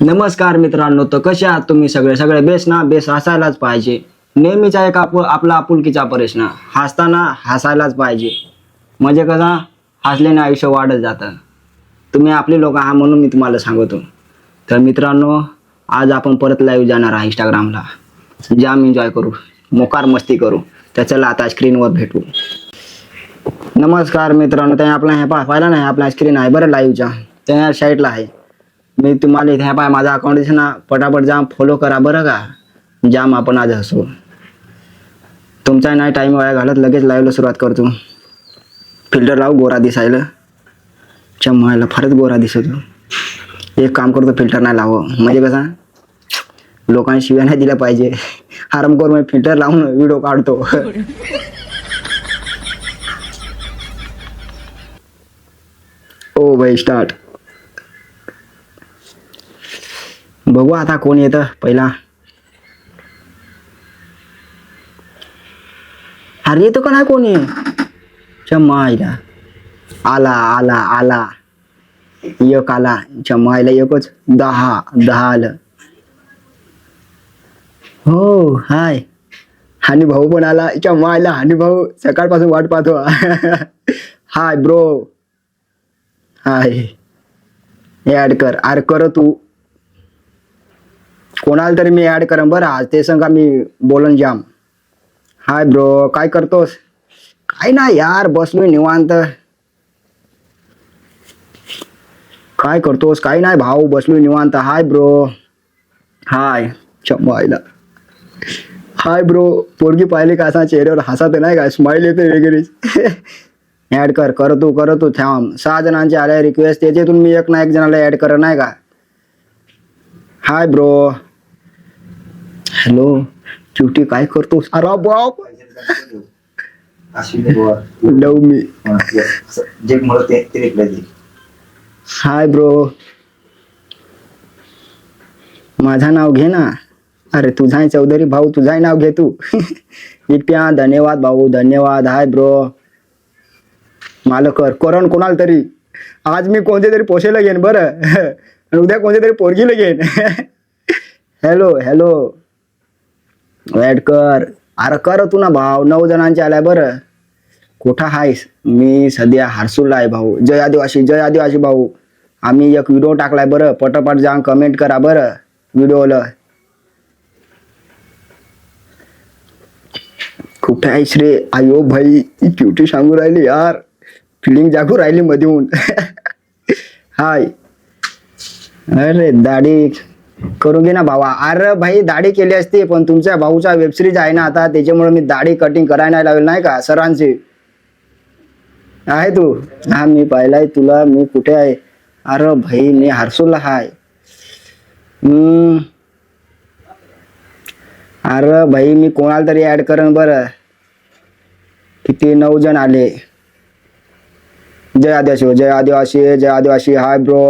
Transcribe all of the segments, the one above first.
नमस्कार मित्रांनो तर कसे आहात तुम्ही सगळे? सगळे बेस ना? बेस हसायलाच पाहिजे. नेहमीचा एक आपू आपला आपुलकीचा प्रश्न हसताना हसायलाच पाहिजे. म्हणजे कसं हसल्याने आयुष्य वाढत जातं. तुम्ही आपले लोक आहात म्हणून मी तुम्हाला सांगतो. तर मित्रांनो आज आपण परत लाईव्ह जाणार आहे इंस्टाग्रामला जाम एन्जॉय करू. मोकार मस्ती करू. तर चला आता स्क्रीनवर भेटू. नमस्कार मित्रांनो त्या आपला हे पाहिला नाही आपला स्क्रीन आहे. बरं लाईव्हच्या त्या साईडला आहे. मी तुम्हाला इथे पाय माझा अकाउंट दिसे ना पटापट जाम फॉलो करा बरं का? जाम आपण आज हसू. तुमचा नाही टाईम वाया घालत लगेच लाईव्हला सुरुवात करतो. फिल्टर लावू गोरा दिसायला. चम्मायला फारच गोरा दिसतो. एक काम करतो फिल्टर नाही लावं. म्हणजे कसा? लोकांनी शिव्या नाही दिल्या पाहिजे. आराम करून फिल्टर लावून व्हिडिओ काढतो. ओ भाई स्टार्ट बघू आता कोण येतं पहिला अरे येतो का नाही कोणी चमायला आला आला आला एक आला चमायला एकच दहा दहा आलं हो हाय हानी भाऊ पण आला चमायला हानी भाऊ सकाळपासून वाट पाहतो हाय ब्रो हाय ऍड कर अरे कर तू कोणाला तरी मी ऍड करन बरं. आज ते सांगा मी बोलन जाम. हाय ब्रो काय करतोस? काय ना यार बसलोय निवांत. काय करतोस? काय नाही भाऊ बसलोय निवांत. हाय ब्रो हाय. चमायला हाय ब्रो पोरगी पाहिली का असा चेहऱ्यावर? हसात नाही का? स्माइल येते वगैरे. ऍड कर कर तू कर तू थांब. सहा जणांचे आले रिक्वेस्ट त्याच्यातून मी एक ना एक जणाला ऍड कर नाही का? Hi bro. हॅलो. चिवटी काय करतोस? अरे बाप. Love me. जे हाय ब्रो. माझा नाव घे ना. अरे तुझा चौधरी भाऊ तुझाही नाव घे तू. इप्या धन्यवाद भाऊ धन्यवाद. Hi bro. मला कर करण कोणाला तरी? आज मी कोणते तरी पोसेला घेईन बरं. उद्या कोणत्या तरी पोरगीला घेईन. हॅलो हॅलो ऍड कर. अरे कर तू ना भाऊ. नऊ जणांचे आलाय बरं. कुठं आहेस मी सध्या हारसूला आहे भाऊ. जय आदिवासी जय आदिवासी भाऊ. आम्ही एक व्हिडिओ टाकलाय बरं. पटापट जाऊन कमेंट करा बरं. व्हिडिओला कुठे आहेस रे? आयो भाई क्युटी सांगू राहिली यार. फिलिंग जागू राहिली मध्ये हाय अरे दाढी करू घे ना भावा. अरे भाई दाढी केली असती पण तुमच्या भाऊचा वेबसिरीज आहे ना आता त्याच्यामुळे मी दाढी कटिंग करायला लावेल नाही का सरांची आहे तू? हा मी पाहिलाय तुला मी कुठे आहे? अरे भाई मी हारसूला हाय. हम्म. अरे भाई मी कोणाला तरी ऍड करेन बरं? किती नऊ जण आले. जय आदिवासी जय आदिवासी जय आदिवासी hi bro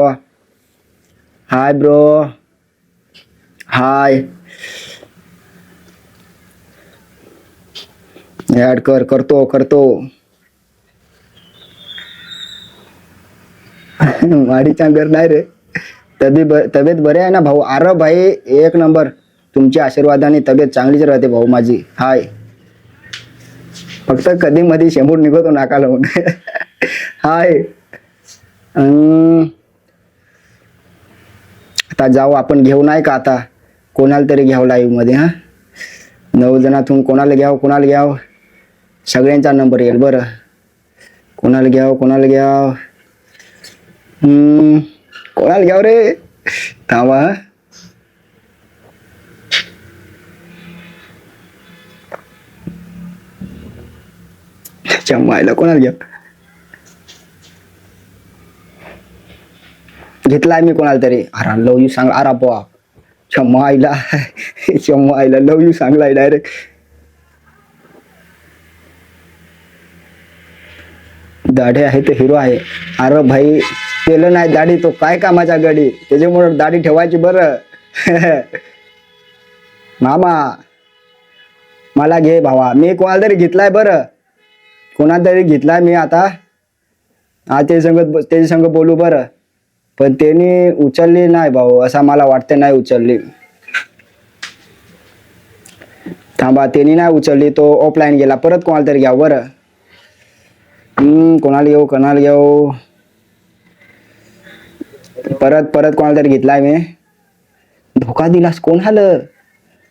hi bro Hi. Add कर करतो करतो वाडीच्या घर नाही रे. तब्येत ब- तब्येत बरे आहे ना भाऊ? अरे भाई एक नंबर. तुमच्या आशीर्वादाने तब्येत चांगलीच राहते भाऊ माझी. हाय फक्त कधी मध्ये शेंबूर निघतो नाका लावून हाय अं, आता जाऊ आपण घेऊ नाही का आता? कोणाला तरी घ्यावं लाईव्हमध्ये हां? नऊ जणातून कोणाला घ्यावं कोणाला घ्यावं? सगळ्यांचा नंबर येईल बरं. कोणाला घ्यावं कोणाला घ्याव? कोणाला घ्याव रे? थांबा हा. कोणाला घ्या घेतलाय मी कोणाला तरी. अरे लव यू सांग. अरा बा चम्माईला चम्माईला लव यू सांगलाय डायरेक्ट दाढी आहे ते हिरो आहे. अरे भाई केलं नाही दाढी तो काय कामाचा गडी? त्याच्यामुळे दाढी ठेवायची बरं. मामा मला घे भावा. मी कोणाला तरी घेतलाय बरं. कोणाला तरी घेतलाय मी आता. हा ते संग त्याच्या संग बोलू बरं. पण त्यांनी उचलली नाही भाऊ असं मला वाटते नाही उचलली. थांबा त्यांनी नाही उचलली तो ऑफलाईन गेला. परत कोणाला तरी घ्या बरं. कोणाला घेऊ कोणाला घेऊ? परत परत कोणाला तरी घेतलाय मी. धोका दिलास कोणाला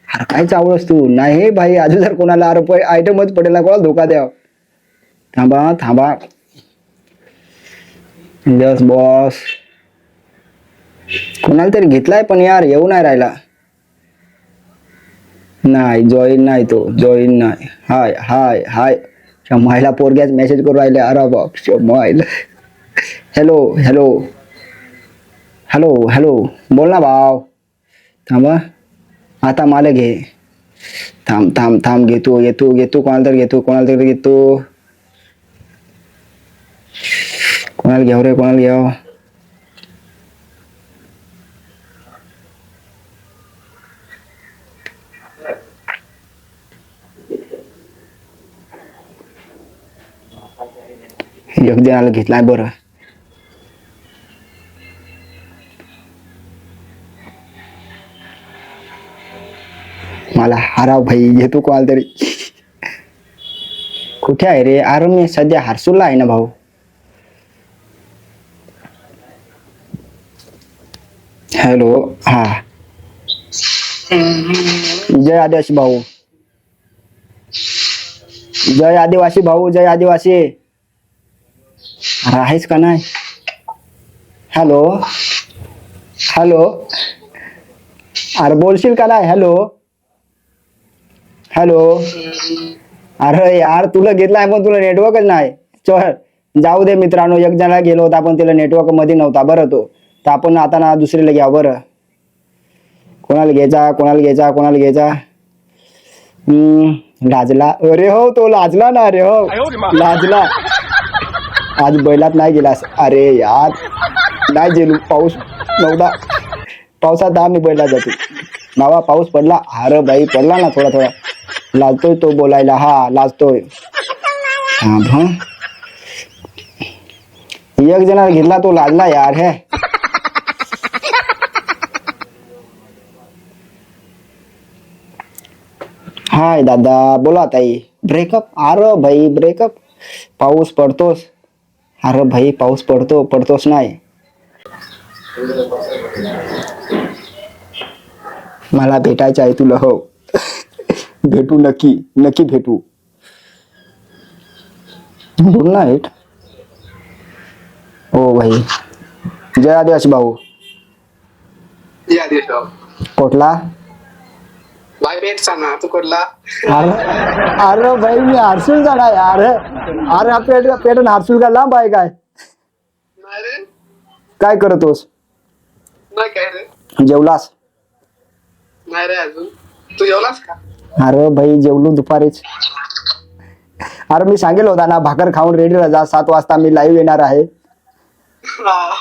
अरे काय चावळस तू? नाही हे भाई अजून जर कोणाला अरे आयटमच पडेल कोणाला धोका द्याव? थांबा थांबा. बॉस कोणाला तरी घेतलाय पण यार येऊ नाही राहिला. नाही जॉईन नाही तो जॉईन नाही. हाय हाय हाय. शमायला पोरग्याच मेसेज करू राहिले अरे बाप शमायला हॅलो हॅलो हॅलो हॅलो बोल ना भाव. थांबा आता मला घे. थांब थांब थांब घेतो येतो घेतो. कोणाला तरी घेतो कोणाला तरी घेतो. कोणाला घ्याव रे कोणाला घ्याव एक जणाला घेतलाय बरं मला हाराव भाई घेतो कॉल तरी कुठे आहे रे अरे मी सध्या हारसूला आहे ना भाऊ हॅलो हा जय आदिवासी भाऊ जय आदिवासी भाऊ जय आदिवासी अरे आहेस का नाही? हॅलो हॅलो अरे बोलशील का नाही? हॅलो हॅलो अरे यार तुला घेतलाय पण तुला नेटवर्कच नाही. चल जाऊ दे मित्रांनो एक जणाला गेलो होता पण तिला नेटवर्कमध्ये नव्हता बरं तो. तर आपण आता ना दुसरीला घ्या बरं. कोणाला घ्यायचा? कोणाला घ्यायचा? कोणाला घ्यायचा? हम्म, लाजला. अरे हो तो लाजला ना अरे हो. लाजला. आज बैलात नाही गेलास. अरे यार. नाही गेलो. पाऊस नव्हता. पावसात आम्ही बैला जातो. मावा पाऊस पडला. अरे बाई पडला ना थोडा थोडा. लाजतोय तो बोलायला. हा लाजतोय. हा एक जणाला घेतला तो लाजला यार हे. हाय दादा. बोला ताई. ब्रेकअप अरे भाई ब्रेकअप पाऊस पडतोस अरे भाई पाऊस पडतो पडतोस नाही. मला भेटायचं आहे तुला हो. भेटू नक्की नक्की भेटू. बोल ना हेट ओ भाई. जय आदिवासी भाऊ. कुठला भाई तू कुठला? अरे अरे भाई मी हर्सूल झाला यार अरे. पेट पेटून हर्सूल का लांब आहे काय? नाही रे. काय करतोस? नाही काय रे. जेवलास? नाही रे अजून. तू जेवलास का? अरे भाई जेवलो दुपारीच. अरे मी सांगेल होता ना भाकर खाऊन रेडी राहा सात वाजता मी लाईव्ह येणार आहे. हा.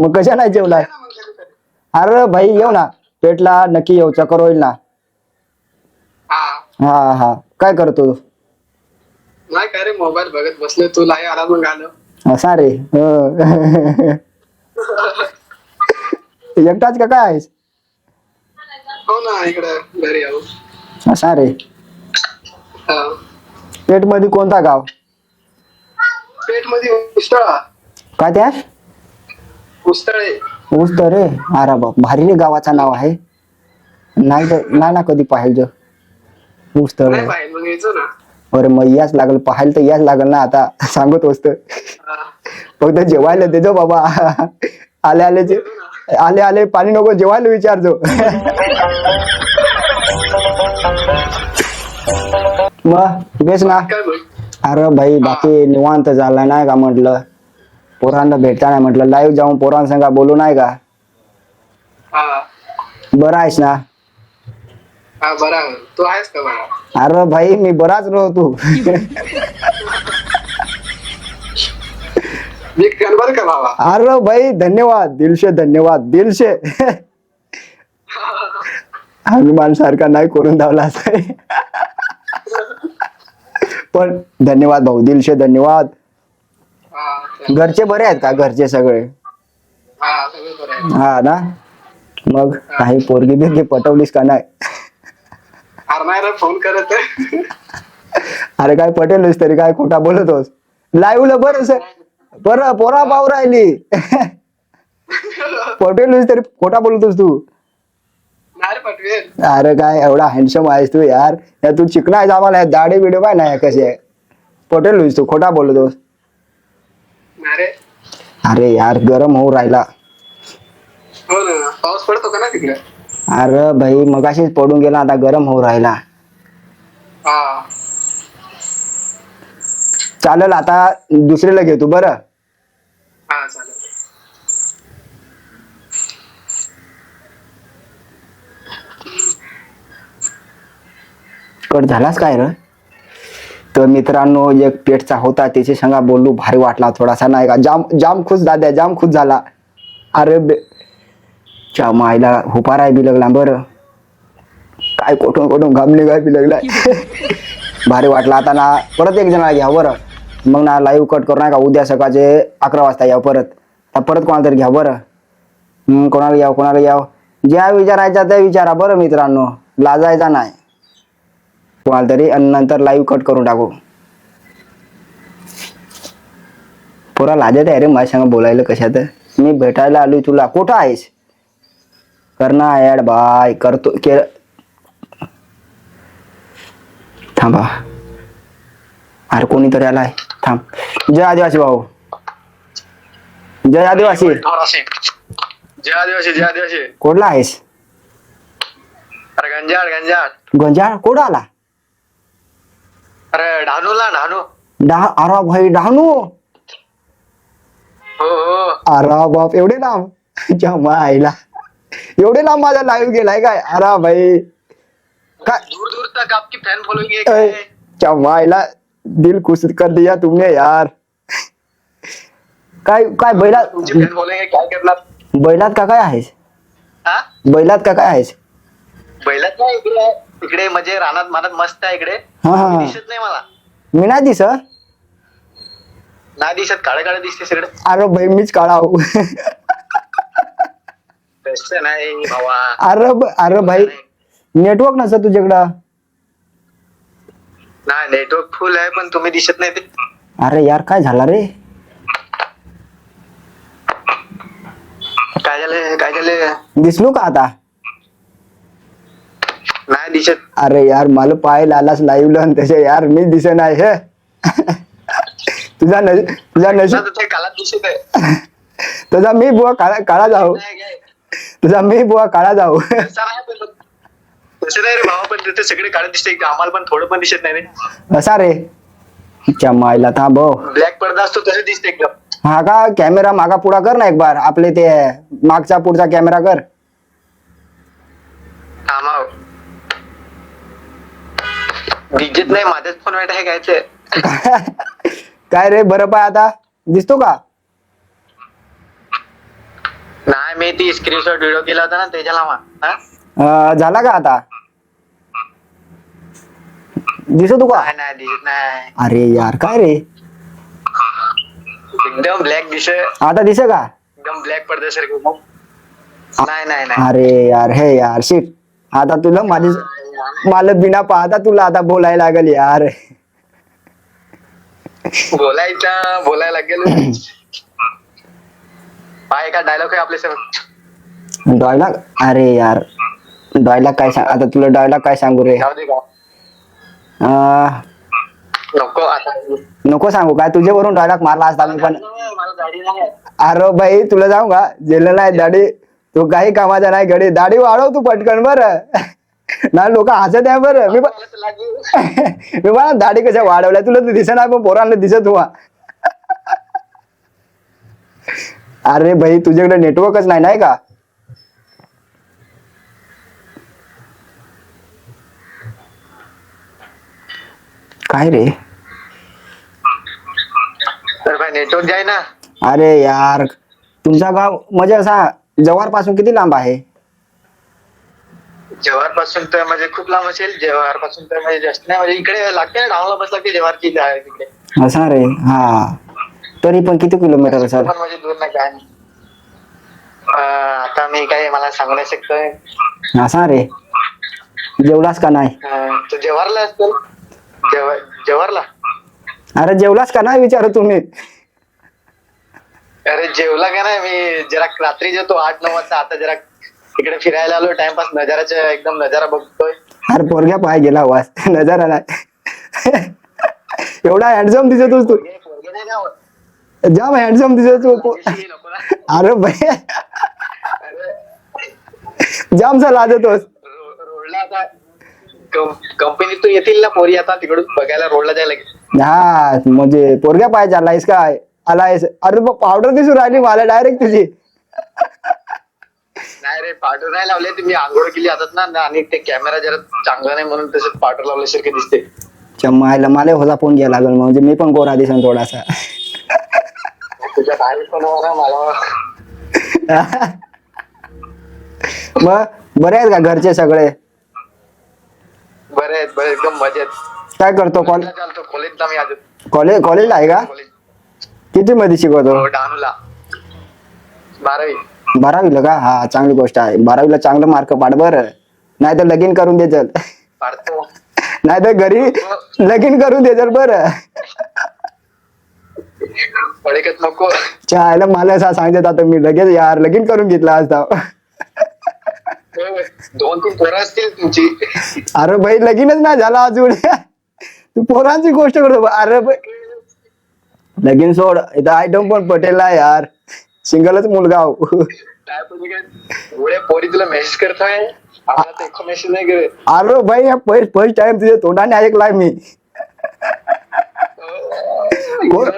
मग कशा नाही जेवलाय ना मग कधीतरी. अरे भाई येऊ ना. पेटला नक्की येऊ चक्कर होईल ना. हा हा. काय करतो? नाही काय रे मोबाईल बघत बसले तू लाई आला मग आलो. असा रे हं. एकटाच का काय आहेस? हो ना इकडे घरी आहो. असा रे हा. पेटमध्ये कोणता गाव? पेठमध्ये उस्तळा काय त्या? उस्तळे ऊस तर रे अरे बाप भारी रे गावाचं नाव आहे. नाही तर नाही ना कधी पाहिजे नाही बाहेर मग ना. अरे मग याच लागल पाहायला तर याच लागल ना आता सांगत असत. फक्त जेवायला देजो बाबा. आले आले जे आले आले पाणी नको जेवायला विचारजो मग बेस ना. अरे भाई बाकी निवांत झाला नाही का म्हटलं? पोरांना भेटता नाही म्हटलं. लाईव्ह जाऊन पोरांसंग बोलू नाही का? बरं आहेस ना? हा बरोबर तू आहेस का बरा? अरे भाई मी बराच रो तू. मी का बाबा अरे भाई धन्यवाद. दिलशे धन्यवाद. दिलशे. हनुमान सारखा नाही करून धावला असं पण धन्यवाद भाऊ दिलशे धन्यवाद. हा चल. घरचे बरे आहेत का? घरचे सगळे? हा सगळं बरं हा ना? मग काही पोरगी बिरगी पटवलीस का नाही? अरे नाही रे फोन करत. अरे काय पटेलच तरी काय खोटा बोलतोस लाईव्हला बरं बरं पोरा पाव राहिली. पटेलच तरी खोटा बोलतोस तू. अरे काय एवढा हँडसम आहेस तू यार. या तू चिकना आहेस आम्हाला दाढी बिडे पाय नाही कसे. आहे पटेल तू खोटा बोलतोस अरे यार गरम होऊ राहिला. हो ना पाऊस पडतो का ना तिकडे? अरे भाई मगाशीच पडून गेला आता गरम होऊ राहिला. हा. चालेल आता दुसरीला घे तू बरं. हा चालेल. कट झालाच काय र? तर मित्रांनो एक पेटचा होता त्याची संगा बोललो भारी वाटला थोडासा नाही का? जाम जाम खुश दाद्या जाम खुश झाला. अरे बे च्या मायला हुपाराय बी लागला बरं काय कोठून कोठून घामले काय बी लागला भारी वाटला आता ना परत एक जणाला घ्या बरं मग ना लाईव्ह कट करू नका उद्या सकाळचे अकरा वाजता या परत आता परत कोणाला तरी घ्या बरं कोणाला याव कोणाला याव ज्या विचारायचा त्या विचारा बरं मित्रांनो लाजायचा नाही कोणाला तरी आणि नंतर लाईव्ह कट करून टाकू पुरा लाजत आहे रे माझ्या संग बोलायला कशात मी भेटायला आलोय तुला कुठं आहेस कर ना ऍड बाय करतो के थांबा. अरे कोणीतरी आलाय. थांब. जय आदिवासी भाऊ. जय आदिवासी. जय आदिवासी जय आदिवासी. कुठला आहेस? अरे गंजाड गंजाड गंजाळ? कुठं आला? अरे ढानूला ढानू डहा अरे भाई डहाणू. हो हो. अरे बाप एवढे लांब जमा आईला. एवढे लांब माझा लाईव्ह गेलाय काय? अरे भाई. काय? दूर दूर तक आपकी फैन फॉलोइंग है क्या? है? दिल खुश कर दिया तुमने यार. काय काय बैलात तुमची फॅन फॉलोइंग आहे काय करणार? बैलात का काय आहेस? हा? बैलात का काय आहेस? बैलात नाही इकडे इकडे म्हणजे रानात मानात मस्त आहे इकडे. हा हा दिसत नाही मला. मी नाही दिस नाही दिसत काळे काळे दिसते सगळे अरे भाई मीच काळा हो नाही भावा. अरे अरे भाई नेटवर्क नसतं तुझ्याकडं. नाही नेटवर्क फुल आहे पण तुम्ही दिसत नाही ते. अरे यार काय झाला रे? काय झालं काय झालं? दिसलो का आता? नाही दिसत. अरे यार मला पाहायला आलास लाईव्हला आणि त्याच्या यार मी दिसे नाही हे. तुझा न तुझा नशीब आता ते कालात दिसत आहे तुझा मी बुवा काळा काळा जाऊ. नाही काय. तुझा मी बुवा काळा जाऊ. तसं नाही रे भावा पण ते सगळे काळे दिसते. आम्हाला पण थोडं पण दिसत नाही रे. मायला थांब हो. ब्लॅक पडदा असतो तसे दिसते एकदम. हा का? कॅमेरा मागा पुढा कर ना एक बार आपले ते मागचा पुढचा कॅमेरा कर. दिसत नाही माझ्याच फोन वाईट आहे घ्यायचं काय रे? बरं पाय आता. दिसतो का? नाही मी ती स्क्रीनशॉट व्हिडिओ केला होता ना त्याच्याला मा हा? अं, झाला का आता? दिसतो का? नाही नाही दिसत नाही. अरे यार काय रे? एकदम ब्लॅक दिस एकदम आता दिसे का? ब्लॅक पडद्यासारखं नाही नाही नाही. अरे यार हे यार शिट आता तुला माझी मला बिना पाहता तुला आता बोलायला लागल यार. बोलायचं बोलायला लागेल. डायलॉग आहे आपल्या सर डायलॉग अरे यार. डायलॉग काय सांग आता तुला डायलॉग काय सांगू रे? नको नको सांगू काय तुझ्यावरून डायलॉग मारला असता मी पण अरे बाई तुला जाऊ का? जेल नाही दाढी. तू काही कामाचा नाही घडी दाढी वाढव तू पटकन बर. ना लोक हसत आहे बरं. मी पण-. मी मला दाढी कशा वाढवल्या? तुला दिसत नाही पण पोरांना दिसत हुआ. अरे भाई तुझ्याकडे नेटवर्कच नाही नाही का? काय रे? नेटवर्क जाय ना. अरे यार तुमचा गाव म्हणजे असा जव्हारपासून किती लांब आहे? जव्हारपासून तर म्हणजे खूप लांब असेल. जव्हारपासून तर म्हणजे जास्त नाही म्हणजे इकडे लागते ना डावला बस लागते जव्हारची आहे तिकडे. असा रे हा. तरी पण किती किलोमीटर असेल पण म्हणजे दूर नाही काय नाही अं, आता मी काय मला सांगू नाही शकतोय असा रे. जेवलास का नाही? अं, तू जेवारला असतो जेव- जेवारला अरे जेवलास का नाही? विचार तुम्ही. अरे जेवला का नाही? मी जरा रात्री जेवतो आठ नऊ वाजता. आता जरा तिकडे फिरायला आलो टाइमपास नजाराच्या एकदम नजारा बघतोय. अरे पोरग्या पाय गेला आवाज. नजर आला एवढा हँडसम दिसतोस तू. पोरगे- पोरगे नाही. जाम हँडसम दिसत. अरे भाई. जाम सा लाजतोस रो- रोडला आता कं- कंपनीत तू येतील ना पोरी आता तिकडून बघायला रोडला जायला हा म्हणजे पोरग्या पाय चाललायस काय? आलायस. अरे पावडर दिसून राहिली मला डायरेक्ट तुझी. नाही रे पावडर नाही लावले तुम्ही आंघोळ केली जातात ना आणि ते कॅमेरा जरा चांगला नाही म्हणून तसं पावडर लावल्यासारखे दिसते चम्मायला मला होता फोन घ्यायला लागल म्हणजे मी पण गोरा दिसन थोडासा. तुझ्या पण मला? मग बरे आहेत का घरचे सगळे? बरे आहेत बरे एकदम मजेत. काय करतो कॉलेज कॉलेजला मी आज कॉलेज कॉलेजला आहे का? किती मध्ये शिकवतो? हो, बारावी. बारावीला का? हा चांगली गोष्ट आहे. बारावीला चांगलं मार्क पाड बरं. नाही तर लगीन करून दे चल नाही तर घरी लगीन करून दे चल बरं. पडेकच नको चायला मला असं सांगतात आता मी लगेच यार लगीन करून घेतला असता दोन तीन पोरं असतील तुमची. अरे भाई लगीनच नाही झाला अजून. तू पोरांची गोष्ट करतो. अरे भाई. लगीन सोड. इथं आयटम पण पटेल आहे यार. सिंगलच मुलगा हो. पोरी तुला मेसेज करतोय? अरे भाई फर्स्ट टाइम तुझ्या तोंडाने ऐकलाय मी. कोण?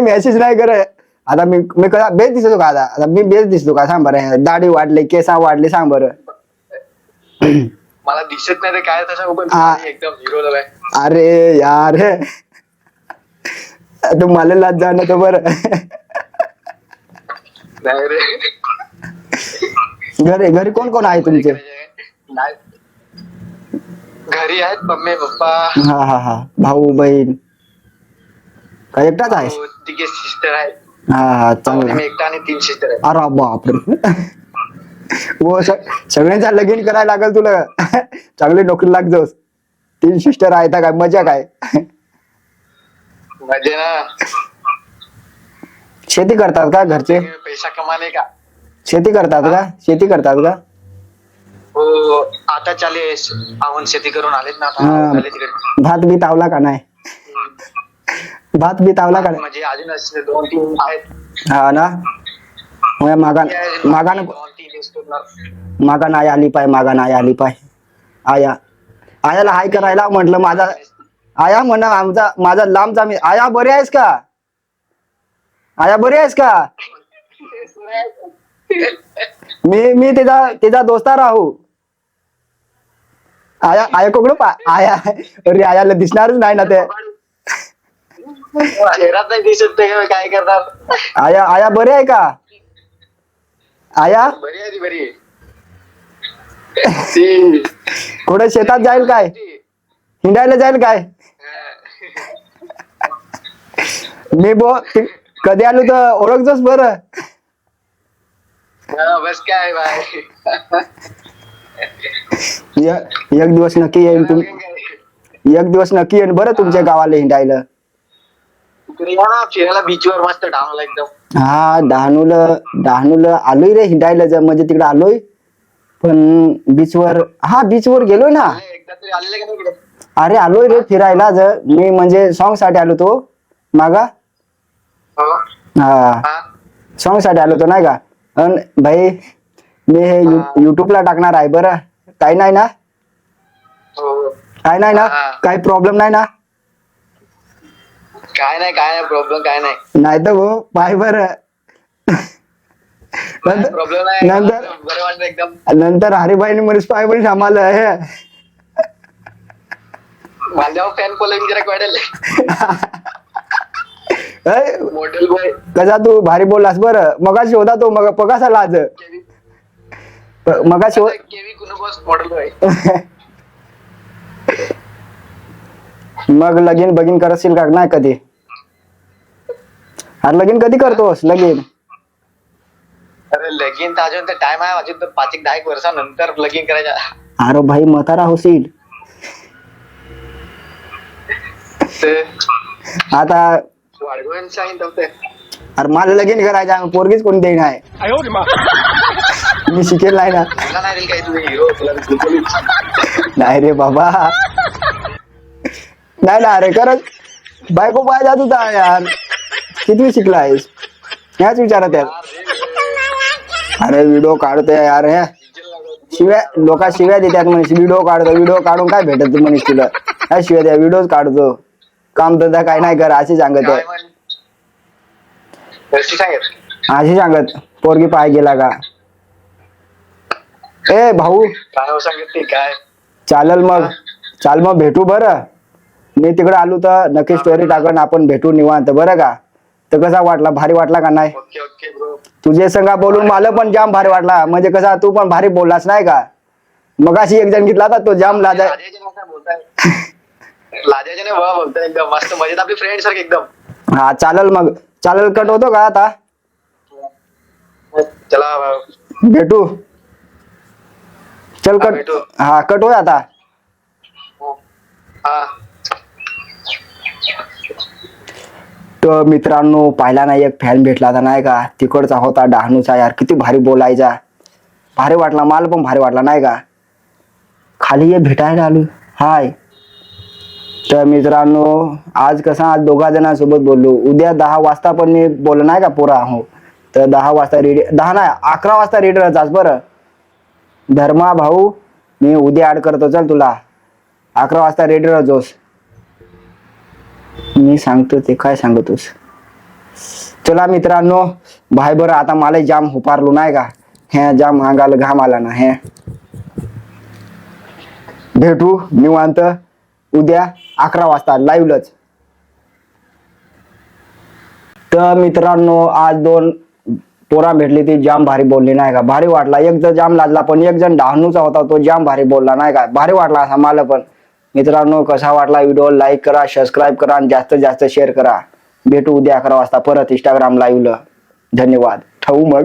मेसेज नाही करे आता मी मी कसा बेस दिसतो का आता? आता मी बेस दिसतो का? सांग बरं. दाढी वाढली केसा वाढले सांग बरं. मला दिसत नाही काय तसं पण? हा. एकदम झालाय अरे यार. तू मला लाज जाणं तर बरं. नाही रे. घरी घरी कोण कोण आहे तुमचे? नाही. घरी आहेत मम्मी पप्पा. हा हा हा. भाऊ बहीण. का एकटाच आहे भाऊ, तिघे सिस्टर आहेत. हा हा चांगला. मी एकटा आणि तीन सिस्टर आहेत. अरे बापरे. वो स- सगळ्यांचा लगीन करायला लागल तुला. चांगली नोकरी लागतोस. तीन सिस्टर आहेत काय? मजा काय? म्हणजे ना. शेती करतात का घरचे? पैसा कमाले का? शेती करतात का? शेती करतात का? हो आता चाले आवून शेती करून आलेत ना आता. हा. आले तिकडे. भात बी तावला का नाही? भात बी तावला का म्हणजे अजून दोन तीन आहेत. हा ना? मग मागा मागा नको दोन तीन दिवस करणार. मागा नाही आली पाय मागा नाही आली पाय. आया. आयाला हाय करायला म्हटलं माझा आया म्हणा आमचा माझा लांबचा मी आया बरी आहेस का? आया बरी आहेस का? मी मी तिचा तिचा दोस्ता राहू. आया आया कोकडं पा आया अरे आयाला दिसणारच नाही ना ते. चेहरात नाही दिसत काय करणार? आया आया बरी आहे का? आया? बरी आहे ती बरी आहे. ती कुठे शेतात जाईल काय? हिंडायला जाईल काय? मी बो ती- कधी आलो तर ओळखतोस बरं. हा, बस काय बाय. एक दिवस नक्की येईल तुम एक दिवस नक्की येईल बरं तुमच्या गावाला हिंडायला. या ना फिरायला बीचवर मस्त डाऊनला एकदम. हा डहाणूला डहाणूला आलोय रे हिंडायला जा म्हणजे तिकडे आलोय. पण बीचवर हा बीचवर गेलोय ना. आले, एकदा तरी आलेले का नाही इकडे? अरे आलोय रे फिरायला ज. मी म्हणजे सॉंगसाठी आलो तो मागा. हो. हा. हा. सॉंगसाठी आलो तो नाही का? अन भाई मी हे यु- युट्यूबला टाकणार आहे बरं. काही नाही ना? हो. काय नाही ना? हा. काही प्रॉब्लेम नाही ना? काय नाही काय नाही प्रॉब्लेम काय नाही. नाही तर हो पाय बरं नंतर प्रॉब्लेम नाही. नंतर बरं वाटलं एकदम. नंतर हरिभाईने मरीस पाय पण सांभाळलं हे माझ्यावर फॅन फॉलोइंग जरा वाढेल. अय, मॉडेल बॉय कसा तू? भारी बोललास बरं. मगाशी होता तो मग पगासा लाज प- मगाशी हो केवी कुणू बॉस मॉडेल बॉय मग लगीन बगीन करशील का? नाही कधी? अरे लगीन कधी करतोस? लगीन. अरे लगीन तर अजून तर टाइम आहे. अजून तर पाच एक दहा एक वर्षानंतर लगीन करायच्या अरे भाई म्हातारा होशील. ते आता वाढवून सांगितलं होतं अरे मला लगीन करायचं आहे, पोरगीच कोणी देईन आहे. मी शिकेल नाही ना. तुला नाही दिल काही तुम्ही. हिरो तुला दिसलं नाही रे बाबा. नाही ना अरे खरंच. बायको पाय जात होता यार. किती शिकला आहेस ह्याच विचारत आहे. अरे व्हिडिओ काढतोय यार हे. शिव्या लोका शिव्या देतात म्हणे. व्हिडिओ काढतो व्हिडिओ काढून काय भेटत म्हणे तुला? ह्या शिव्या द्या व्हिडिओ काढतो. काम धंदा काय नाही कर अशी सांगत आहे. अशी सांगत. पोरगी पाय गेला का? ए भाऊ. काय चालल मग. चाल मग भेटू बरं. मी तिकडे आलो तर नक्की स्टोरी टाकून आपण भेटू निवांत. बरं का? तर कसा वाटला? भारी वाटला का नाही? तुझे संगा बोलून मला पण जाम भारी वाटला. म्हणजे कसा तू पण भारी बोललास नाही का? मग अशी एक जण घेतला होता तो जाम लाजा बोलताय? एकदम. मस्त मजेत आपली फ्रेंड सारखे एकदम. हा चालेल मग. चालेल कट होतो का आता? चला भेटू. चल हा, कट. हा कट होय आता. हा. तर मित्रांनो पाहिला नाही एक फॅन भेटला होता नाही का? तिकडचा होता डहाणूचा यार किती भारी बोलायचा. भारी वाटला माल पण भारी वाटला नाही का? खाली ये भेटायला आलो. हाय. तर मित्रांनो आज कसं आज दोघा जणांसोबत बोललो. उद्या दहा वाजता पण मी बोललो नाही का पोरा? हो. तर दहा वाजता रेडी दहा नाही अकरा वाजता रेडी राहतास बरं. धर्मा भाऊ मी उद्या ॲड करतो चल तुला. अकरा वाजता रेडी राहतोस मी सांगतो ते काय सांगतोस? चला मित्रांनो भाई बरं आता मला जाम हुपारलो नाही का? हे जाम अंगाला घाम आला ना हे. भेटू निवांत उद्या अकरा वाजता लाईवलच तर मित्रांनो आज दोन पोरा भेटली ती जाम भारी बोलली नाही का? भारी वाटला. एक जण जाम लाजला पण एक जण डहाणूचा होता तो जाम भारी बोलला नाही का? भारी वाटला असा मला पण. मित्रांनो कसा वाटला व्हिडिओ? लाईक करा सबस्क्राईब करा आणि जास्तीत जास्त शेअर करा. भेटू उद्या अकरा वाजता परत इंस्टाग्राम लाईव्हला धन्यवाद. ठेवू मग.